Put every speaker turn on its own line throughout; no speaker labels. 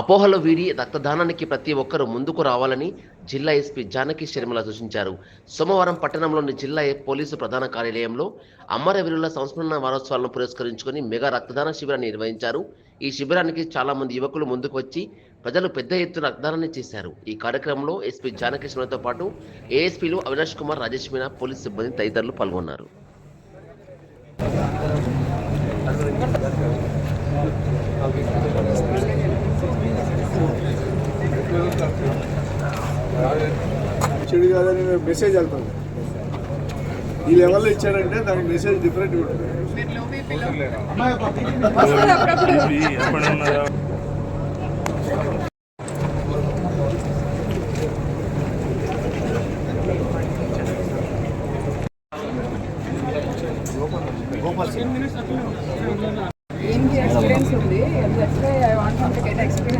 అపోహలు వీడి రక్తదానానికి ప్రతి ఒక్కరూ ముందుకు రావాలని జిల్లా ఎస్పీ జానకి శర్మల సూచించారు. సోమవారం పట్టణంలోని జిల్లా పోలీసు ప్రధాన కార్యాలయంలో అమరవీరుల సంస్మరణ వారోత్సవాలను పురస్కరించుకొని మెగా రక్తదాన శిబిరాన్ని నిర్వహించారు. ఈ శిబిరానికి చాలా మంది యువకులు ముందుకు వచ్చి ప్రజలు పెద్ద ఎత్తున రక్తదానాన్ని చేశారు. ఈ కార్యక్రమంలో ఎస్పీ జానకి శర్మలతో పాటు ఏఎస్పీలు అవినాష్ కుమార్ రాజేష్ మీనా పోలీస్ సిబ్బంది తదితరులు పాల్గొన్నారు.
చెడు కాదని మెసేజ్ వెళ్తుంది ఈ లెవెల్లో ఇచ్చారంటే దానికి మెసేజ్ డిఫరెంట్ ఉంటుంది.
ఏంటి ఎక్స్పీరియన్స్ ఉంది just I want to get experience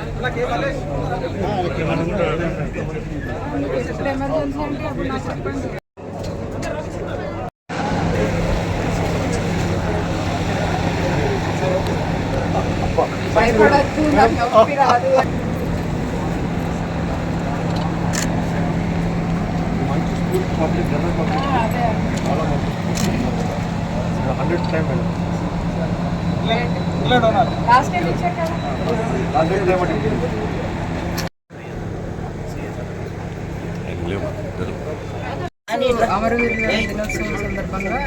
Well done. కొంతమంది ప్రాణాలు కాపాడారు
నేను కూడా ఇచ్చాను క్రైస్తవ అవునా
వెరీ గుడ్ ఇప్పుడైనా సరే లాస్ట్ ఇప్పుడు ఎమర్జెన్సీ అంటే అప్పుడు నాకు చెప్పండి భయపడద్దు నాకు నొప్పి రాదు
మంచి స్కూల్ పబ్లిక్ జనరల్ పబ్లిక్
ఆ, అదే
హండ్రెడ్ టైం
లాస్ట్ అమరవీరుల దినోత్సవం సందర్భంగా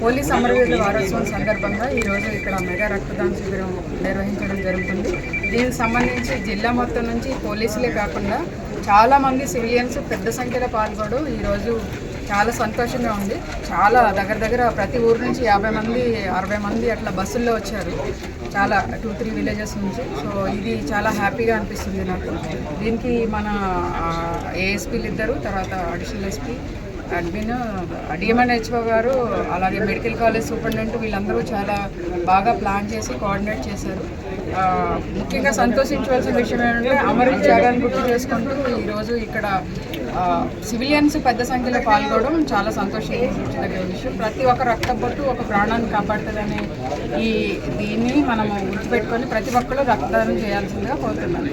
పోలీస్ అమరవీరుల వారోత్సవం సందర్భంగా ఈరోజు ఇక్కడ మెగా రక్తదాన శిబిరం నిర్వహించడం జరుగుతుంది. దీనికి సంబంధించి జిల్లా మొత్తం నుంచి పోలీసులే కాకుండా చాలామంది సివిలియన్స్ పెద్ద సంఖ్యలో పాల్గొడు ఈరోజు చాలా సంతోషంగా ఉంది. చాలా దగ్గర దగ్గర ప్రతి ఊరు నుంచి యాభై మంది అరవై మంది అట్లా బస్సుల్లో వచ్చారు. చాలా టూ త్రీ విలేజెస్ నుంచి. సో ఇది చాలా హ్యాపీగా అనిపిస్తుంది నాకు. దీనికి మన ఏఎస్పీలు ఇద్దరు తర్వాత additional SP admin DMN HO గారు అలాగే మెడికల్ కాలేజ్ సూపరింటెండెంట్ వీళ్ళందరూ చాలా బాగా ప్లాన్ చేసి కోఆర్డినేట్ చేశారు. ముఖ్యంగా సంతోషించవలసిన విషయం ఏంటంటే అమర త్యాగాన్ని గుర్తు చేసుకుంటూ ఈరోజు ఇక్కడ సివిలియన్స్ పెద్ద సంఖ్యలో పాల్గొనడం చాలా సంతోషించదగిన విషయం ప్రతి ఒక్క రక్తపోటు ఒక ప్రాణాన్ని కాపాడుతుందనే ఈ దీన్ని మనము గుర్తుపెట్టుకొని ప్రతి ఒక్కరు రక్తదానం చేయాల్సిందిగా కోరుతున్నాను.